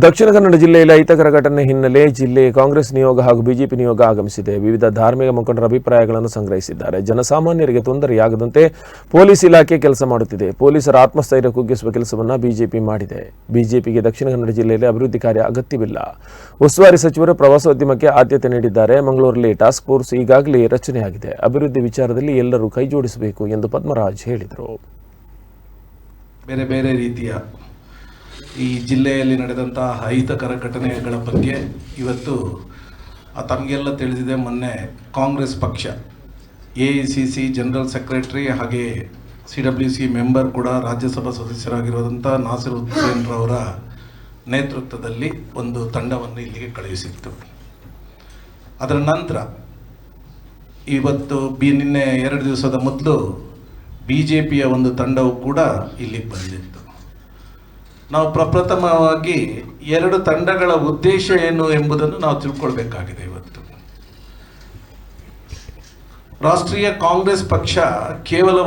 ದಕ್ಷಿಣ ಕನ್ನಡ ಜಿಲ್ಲೆಯಲ್ಲಿ ಅಹಿತಕರ ಘಟನೆ ಹಿನ್ನೆಲೆ ಜಿಲ್ಲೆ ಕಾಂಗ್ರೆಸ್ ನಿಯೋಗ ಹಾಗೂ ಬಿಜೆಪಿ ನಿಯೋಗ ಆಗಮಿಸಿದೆ. ವಿವಿಧ ಧಾರ್ಮಿಕ ಮುಖಂಡರ ಅಭಿಪ್ರಾಯಗಳನ್ನು ಸಂಗ್ರಹಿಸಿದ್ದಾರೆ. ಜನಸಾಮಾನ್ಯರಿಗೆ ತೊಂದರೆಯಾಗದಂತೆ ಪೊಲೀಸ್ ಇಲಾಖೆ ಕೆಲಸ ಮಾಡುತ್ತಿದೆ. ಪೊಲೀಸರ ಆತ್ಮಸ್ಥೈರ್ಯ ಕುಗ್ಗಿಸುವ ಕೆಲಸವನ್ನು ಬಿಜೆಪಿ ಮಾಡಿದೆ. ಬಿಜೆಪಿಗೆ ದಕ್ಷಿಣ ಕನ್ನಡ ಜಿಲ್ಲೆಯಲ್ಲಿ ಅಭಿವೃದ್ಧಿ ಕಾರ್ಯ ಅಗತ್ಯವಿಲ್ಲ. ಉಸ್ತುವಾರಿ ಸಚಿವರು ಪ್ರವಾಸೋದ್ಯಮಕ್ಕೆ ಆದ್ಯತೆ ನೀಡಿದ್ದಾರೆ. ಮಂಗಳೂರಲ್ಲಿ ಟಾಸ್ಕ್ ಫೋರ್ಸ್ ಈಗಾಗಲೇ ರಚನೆಯಾಗಿದೆ. ಅಭಿವೃದ್ಧಿ ವಿಚಾರದಲ್ಲಿ ಎಲ್ಲರೂ ಕೈಜೋಡಿಸಬೇಕು ಎಂದು ಪದ್ಮರಾಜ್ ಹೇಳಿದರು. ಬೇರೆ ಬೇರೆ ರೀತಿಯ ಈ ಜಿಲ್ಲೆಯಲ್ಲಿ ನಡೆದಂತಹ ಅಹಿತಕರ ಘಟನೆಗಳ ಬಗ್ಗೆ ಇವತ್ತು ತಮಗೆಲ್ಲ ತಿಳಿದಿದೆ ಮೊನ್ನೆ ಕಾಂಗ್ರೆಸ್ ಪಕ್ಷ. A C C general secretary ಹಾಗೆ ಸಿ ಡಬ್ಲ್ಯೂ ಸಿ ಮೆಂಬರ್ ಕೂಡ ರಾಜ್ಯಸಭಾ ಸದಸ್ಯರಾಗಿರುವಂಥ ನಾಸಿರ್ ಹುಸೇನ್ ರವರ ನೇತೃತ್ವದಲ್ಲಿ ಒಂದು ತಂಡವನ್ನು ಇಲ್ಲಿಗೆ ಕಳುಹಿಸಿತ್ತು. ಅದರ ನಂತರ ಇವತ್ತು ಬಿ, ನಿನ್ನೆ ಎರಡು ದಿವಸದ ಮೊದಲು ಬಿ ಜೆ ಪಿಯ ಒಂದು ತಂಡವು ಕೂಡ ಇಲ್ಲಿಗೆ ಬಂದಿತ್ತು. ನಾವು ಪ್ರಪ್ರಥಮವಾಗಿ ಎರಡು ತಂಡಗಳ ಉದ್ದೇಶ ಏನು ಎಂಬುದನ್ನು ನಾವು ತಿಳ್ಕೊಳ್ಬೇಕಾಗಿದೆ ಇವತ್ತು. ರಾಷ್ಟ್ರೀಯ ಕಾಂಗ್ರೆಸ್ ಪಕ್ಷ ಕೇವಲ